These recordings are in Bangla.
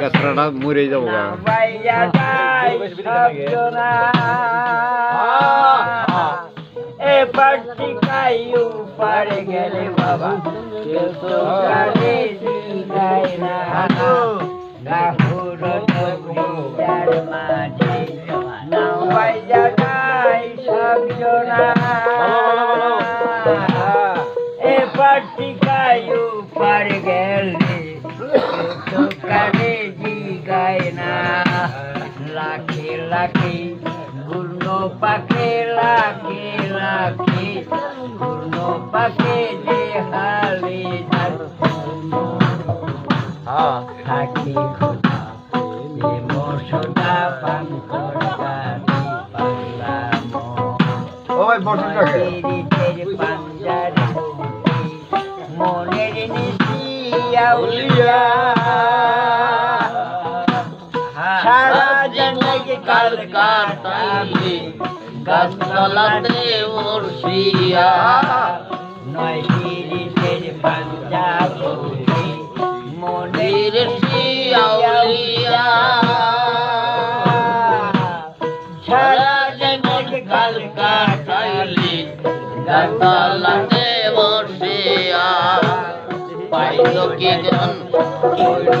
গাছড়াটা মরে যাব এ পার্টি কাই উপর গেলে বাবা কেউ তো গায় না। নাও বাইয়া উপর গেলে তো কানে জি গায় না। লাখে লাখে গুর্ণ পাখে লাখে লাখে গুর্ণ পাখে যে হালে থাকি খোদা মশলা পান করতানি পাগলাম ও সারা জিন্দগি কাল কাটালি গাছতলাতে বর্ষিয়া নয় পীড়িতের পাঞ্জাব মনের নিশিয়াউলিয়া সারা জিন্দগি কাল কাটালি গাছতলাতে বসিয়া। পাইল কি জন হইল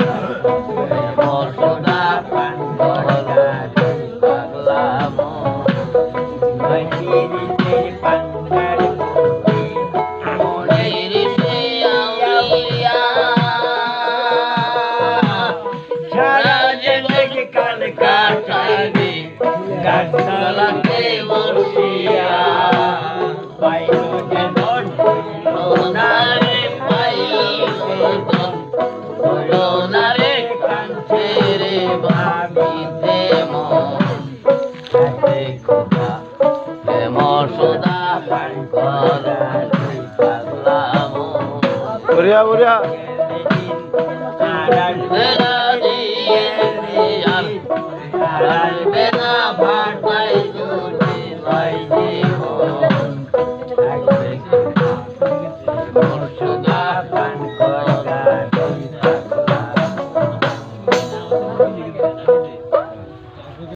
গাছতলাতে বসিয়া পাইল যেন সোনারে পাইলন সোনারে কাঞ্চে রে ভাবিতে মনে। খোদা কর বরিয়া বরিয়া home. Back to the kitchen.